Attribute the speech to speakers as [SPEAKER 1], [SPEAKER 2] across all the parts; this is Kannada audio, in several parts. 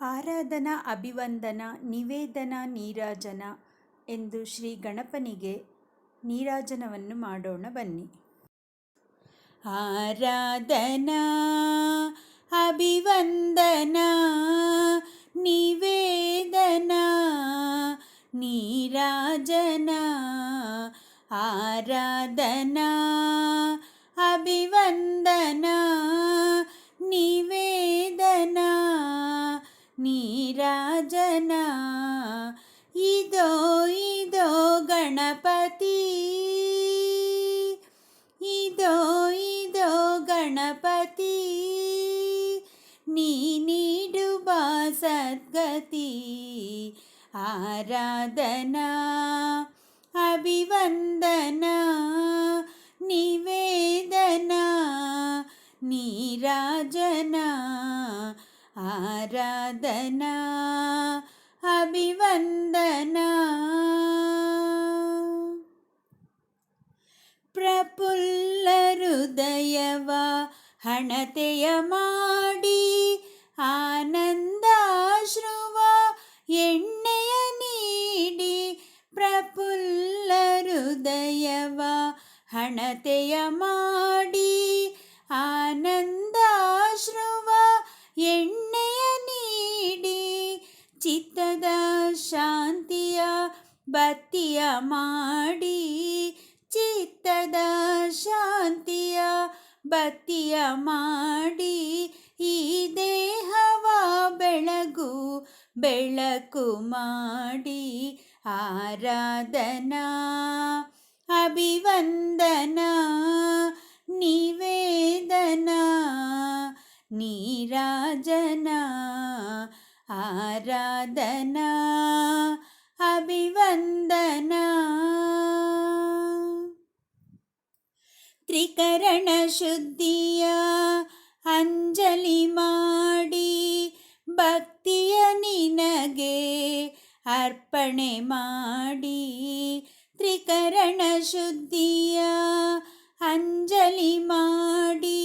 [SPEAKER 1] ಆರಾಧನಾ ಅಭಿವಂದನ ನಿವೇದನ ನೀರಾಜನ ಎಂದು ಶ್ರೀ ಗಣಪನಿಗೆ ನೀರಾಜನವನ್ನು ಮಾಡೋಣ ಬನ್ನಿ. ಆರಾಧನಾ ಅಭಿವಂದನ ನಿವೇದನ ನೀರಾಜನ ಆರಾಧನಾ ಅಭಿವಂದನ ಸದ್ಗತಿ ಆರಾಧನಾ ಅಭಿವಂದನ ನಿವೇದನ ನೀರಾಜನ ಆರಾಧನಾ ಅಭಿವಂದನ ಪ್ರಫುಲ್ಲ ಹೃದಯವ ಹಣತೆಯ ಮಾಡಿ ಹಣತೆಯ ಮಾಡಿ ಆನಂದಾಶ್ರುವ ಎಣ್ಣೆಯ ನೀಡಿ ಚಿತ್ತದ ಶಾಂತಿಯ ಬತ್ತಿಯ ಮಾಡಿ ಚಿತ್ತದ ಶಾಂತಿಯ ಬತ್ತಿಯ ಮಾಡಿ ಈ ದೇಹವ ಬೆಳಗು ಬೆಳಕು ಮಾಡಿ ಆರಾಧನಾ ಅಭಿವಂದನ ನಿವೇದನ ನೀರಾಜನ ಆರಾಧನಾ ಅಭಿವಂದನ. ತ್ರಿಕರಣ ಶುದ್ಧಿಯ ಅಂಜಲಿ ಮಾಡಿ ಭಕ್ತಿಯ ನಿನಗೆ ಅರ್ಪಣೆ ಮಾಡಿ ತ್ರಿಕರಣ ಶುದ್ಧಿಯ ಅಂಜಲಿ ಮಾಡಿ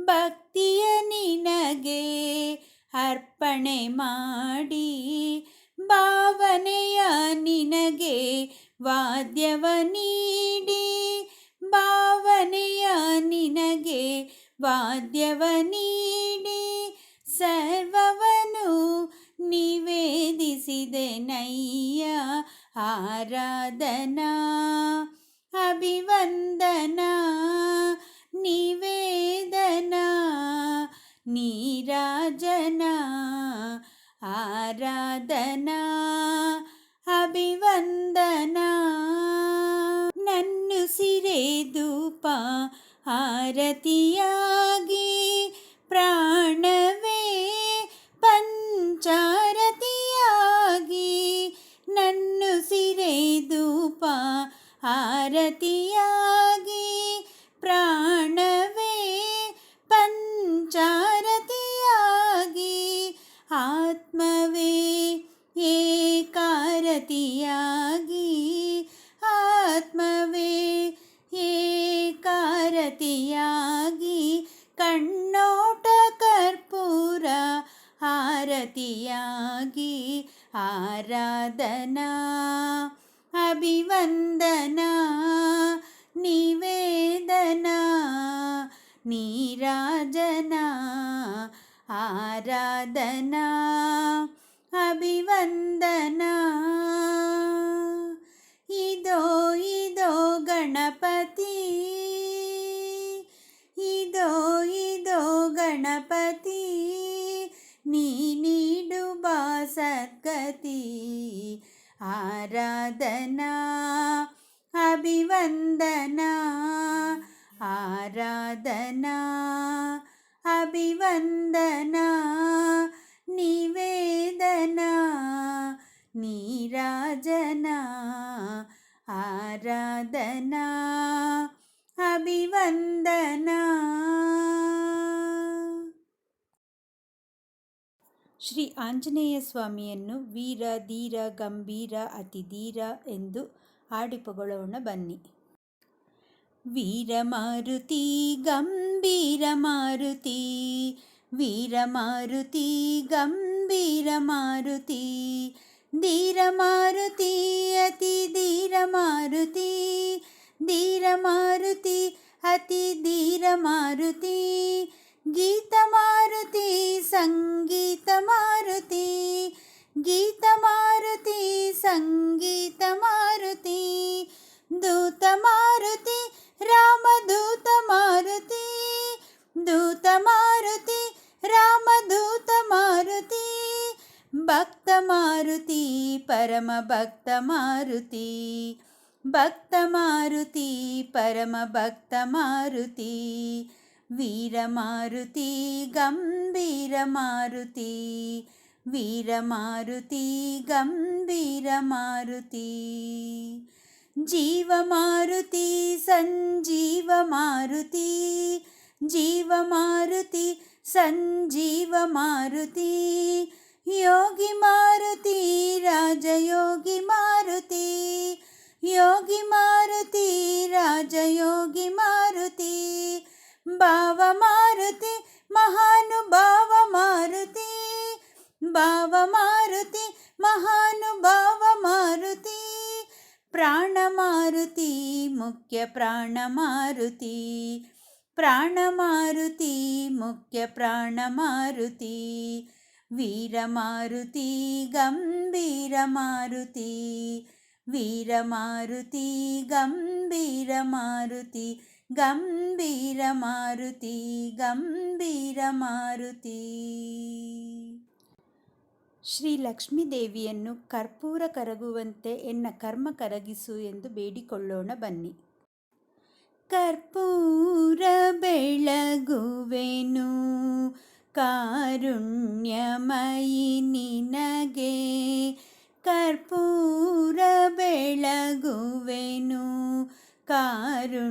[SPEAKER 1] ಭಕ್ತಿಯ ನಿನಗೆ ಅರ್ಪಣೆ ಮಾಡಿ ಭಾವನೆಯ ನಿನಗೆ ವಾದ್ಯವ ನೀಡಿ ಭಾವನೆಯ ನಿನಗೆ ವಾದ್ಯವ ನೀಡಿ ಸರ್ವವನು ನಿವೇದಿಸಿದೆ ನಯ್ಯ ఆరాధనా అభివందనా నీవే आरत प्राणवे पञ्चारत आत्मवे एकारी आत्मवे एकारी कण्णोटकर्पूर आरत आराधना అభివందనా నివేదనా నీరాజనా ఆరాధనా అభివందనా ఇదో ఇదో గణపతి ఇదో ఇదో గణపతి నీ నీడు బాసద్గతి ఆ ಆರಾಧನಾ, ಅಭಿವಂದನ. ಶ್ರೀ ಆಂಜನೇಯ ಸ್ವಾಮಿಯನ್ನು ವೀರ, ಧೀರ, ಗಂಭೀರ, ಅತಿ ಧೀರ ಎಂದು ಹಾಡಿಪೊಗಳೋಣ ಬನ್ನಿ. ವೀರ ಮಾರುತಿ ಗಂಭೀರ ಮಾರುತಿ. ವೀರ ಮಾರುತಿ ಗಂಭೀರ ಮಾರುತಿ. ధీరమారుతి అతి ధీరమారుతి ధీరమారుతి అతి ధీరమారుతి గీతమారుతి సంగీతమారుతి గీతమారుతి సంగీతమారుతి దూతమారుతి రామదూతమారుతి దూతమారుతి भक्तमारुति परमभक्तमारुति भक्तमारुति। परमभक्तमारुति वीरमारुति गम्भीरमारुति वीरमारुति गम्भीरमारुति जीवमारुति सञ्जीवमारुति जीवमारुति सञ्जीवमारुति जीव योगी मारुति राजयोगी मारुति। योगी मारुति राजयोगी मारुति। भाव मारुति महानुभाव मारुति। भाव मारुति महानुभाव मुती प्राण मरुती मुख्यप्राण मारुति। प्राण मरुति मुख्यप्राण मारुति। ವೀರ ಮಾರುತಿ ಗಂಭೀರ ಮಾರುತಿ. ವೀರ ಮಾರುತಿ ಗಂಭೀರ ಮಾರುತಿ ಗಂಭೀರ ಮಾರುತಿ ಗಂಭೀರ ಮಾರುತಿ. ಶ್ರೀ ಲಕ್ಷ್ಮೀದೇವಿಯನ್ನು ಕರ್ಪೂರ ಕರಗುವಂತೆ ಎನ್ನ ಕರ್ಮ ಕರಗಿಸು ಎಂದು ಬೇಡಿಕೊಳ್ಳೋಣ ಬನ್ನಿ. ಕರ್ಪೂರ ಬೆಳಗುವೆನು ಕಾರುಣ್ಯಮಯಿ ನಿನಗೆ ಕರ್ಪೂರ ಬೆಳಗುವೆನು ಕಾರುಣ್ಯಮಯಿ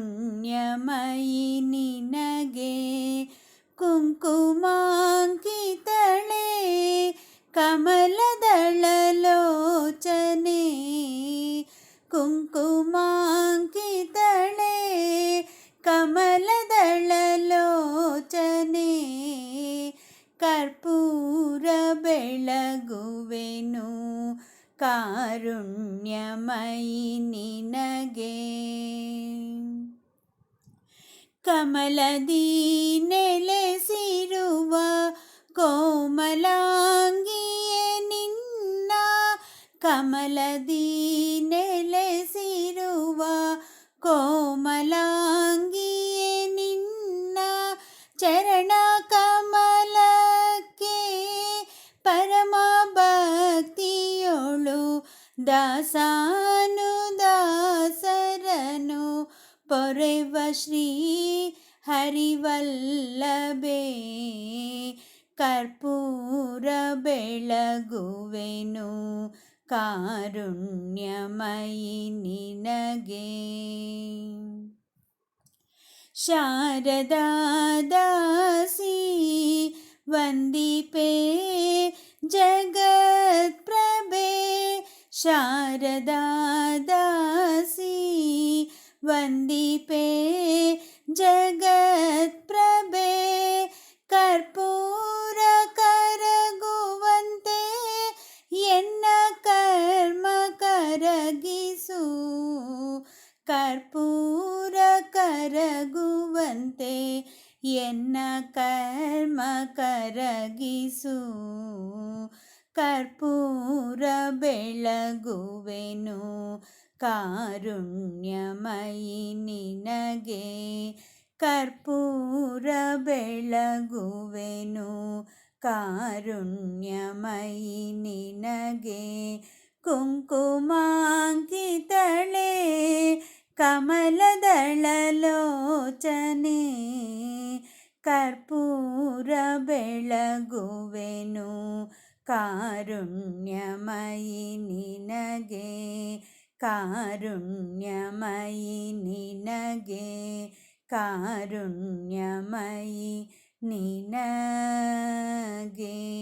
[SPEAKER 1] ನಿನಗೆ ಕುಂಕುಮಾಂಕಿತಳೆ ಕಮಲದಳಲೋಚನೆ ಬೆಳಗುವೆನು ಕಾರುಣ್ಯಮಯಿ ನಿನಗೆ ಕಮಲದಿ ನೆಲೆಸಿರುವ ಕೋಮಲಾಂಗಿಯೇ ನಿನ್ನ ಕಮಲದಿ ನೆಲೆಸಿರುವ ಕೋಮಲಾಂಗಿಯೇ ನಿನ್ನ ಚರಣ ದಾಸಾನು ದಾಸರನು ಪೊರೆವ ಶ್ರೀ ಹರಿವಲ್ಲಭೆ ಕರ್ಪೂರ ಬೆಳಗುವೆನು ಕಾರುಣ್ಯಮಯಿ ನಿನಗೆ ಶಾರದಾ ದಾಸಿ ವಂದಿಪೆ ಜಗತ್ಪ್ರಭೆ ಶಾರದಾ ದಾಸಿ ವಂದಿಪೆ ಜಗತ್ಪ್ರಭೆ ಕರ್ಪೂರ ಕರಗುವಂತೆ ಎನ್ನ ಕರ್ಮ ಕರಗಿಸು. ಕರ್ಪೂರ ಕರಗುವಂತೆ ಎನ್ನ ಕರ್ಮ ಕರಗಿಸು. ಕರ್ಪೂರ ಬೆಳಗುವೆನು ಕಾರುಣ್ಯಮಯಿ ನಿನಗೆ ಕರ್ಪೂರ ಬೆಳಗುವೆನು ಕಾರುಣ್ಯಮಯಿ ನಿನಗೆ ಕುಂಕುಮಾಂಕಿತಳೆ ಕಮಲದಳಲೋಚನೆ ಕರ್ಪೂರ ಬೆಳಗುವೆನು ಕಾರುಣ್ಯಮಯಿ ನಿನಗೆ ಕಾರುಣ್ಯಮಯಿ ನಿನಗೆ ಕಾರುಣ್ಯಮಯಿ ನಿನಗೆ.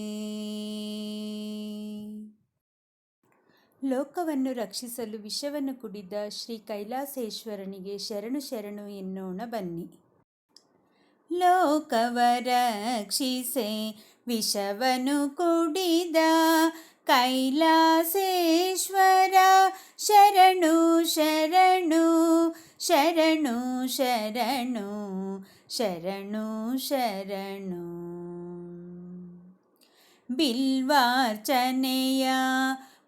[SPEAKER 1] ಲೋಕವನ್ನು ರಕ್ಷಿಸಲು ವಿಷವನ್ನು ಕುಡಿದ ಶ್ರೀ ಕೈಲಾಸೇಶ್ವರನಿಗೆ ಶರಣು ಶರಣು ಎನ್ನೋಣ ಬನ್ನಿ. ಲೋಕವ ರಕ್ಷಿಸೆ ವಿಷವನು ಕುಡಿದ ಕೈಲಾಸೇಶ್ವರ. ಶರಣು ಶರಣು ಶರಣು ಶರಣು ಶರಣು ಶರಣು. ಬಿಲ್ವಾರ್ಚನೆಯ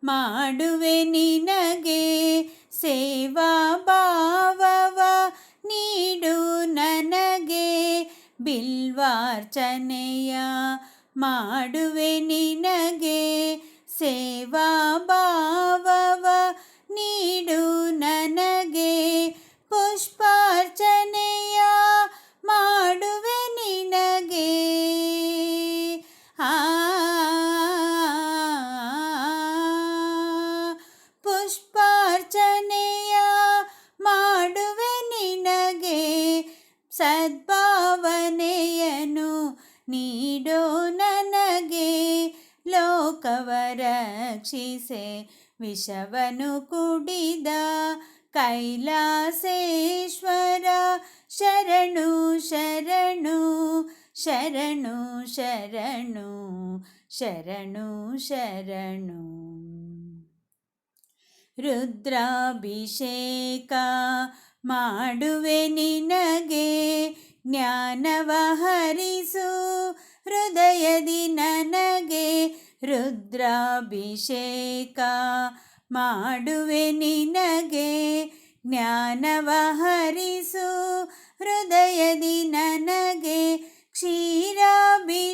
[SPEAKER 1] ಮಾಡುವೆ ನಿನಗೆ ಸೇವಾ ಭಾವವ ನೀಡು ನನಗೆ. ಬಿಲ್ವಾರ್ಚನೆಯ ಮಾಡುವೆ ನಿನಗೆ ಸೇವಾ ಭಾವವ ನೀಡು ನನಗೆ ಪುಷ್ಪಾರ್ಚನೆಯ ಮಾಡುವೆ ನಿನಗೆ ಆ ಪುಷ್ಪಾರ್ಚನೆಯ ಮಾಡುವೆ ನಿನಗೆ ಸದ್ಭಾವನೆಯನು ರಕ್ಷಿಸೆ ವಿಷವನು ಕುಡಿದ ಕೈಲಾಸೇಶ್ವರ ಶರಣು ಶರಣು ಶರಣು ಶರಣು ಶರಣು ಶರಣು ರುದ್ರಾಭಿಷೇಕ ಮಾಡುವೆ ನಿನಗೆ ಜ್ಞಾನವ ಹರಿಸು ಹೃದಯದಿ ನನಗೆ ರುದ್ರಾಭಿಷೇಕ ಮಾಡುವೆ ನಿನಗೆ ಜ್ಞಾನವ ಹರಿಸು ಹೃದಯದಿ ನನಗೆ ಕ್ಷೀರಾಭಿಷೇಕ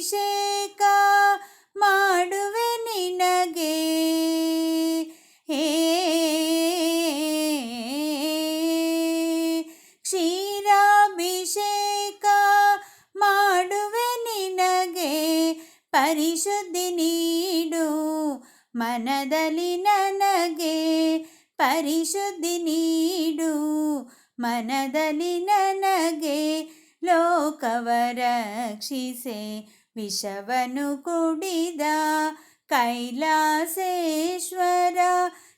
[SPEAKER 1] ಪರಿಶುದ್ಧಿ ನೀಡು. ಮನದಲ್ಲಿ ನನಗೆ ಲೋಕವ ರಕ್ಷಿಸೆ. ವಿಷವನ್ನು ಕುಡಿದ ಕೈಲಾಸೇಶ್ವರ,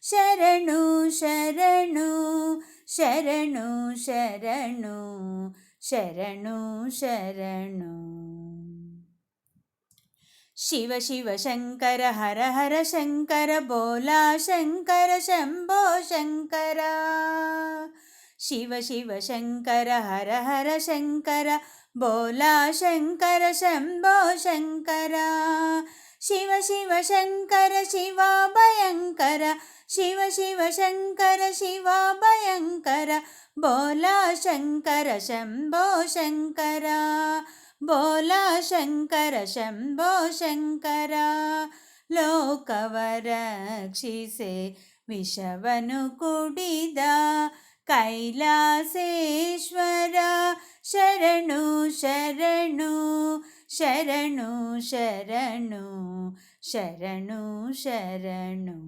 [SPEAKER 1] ಶರಣು ಶರಣು ಶರಣು ಶರಣು ಶರಣು ಶರಣು. शिव शिव शङ्कर हर हर शङ्कर बोला शङ्कर शम्भो शङ्कर शिव शिव शङ्कर हर हर शङ्कर बोला शङ्कर शम्भो शङ्कर शिव शिव शङ्कर शिवा भयङ्कर शिव शिव शङ्कर शिवा भयङ्कर बोला शङ्कर शम्भो शङ्कर ಬೋಲಾ ಶಂಕರ ಶಂಭೋ ಶಂಕರ ಲೋಕವ ರಕ್ಷಿಸೆ ವಿಷವನು ಕುಡಿದ ಕೈಲಾಸೇಶ್ವರ ಶರಣು ಶರಣು ಶರಣು ಶರಣು ಶರಣು ಶರಣು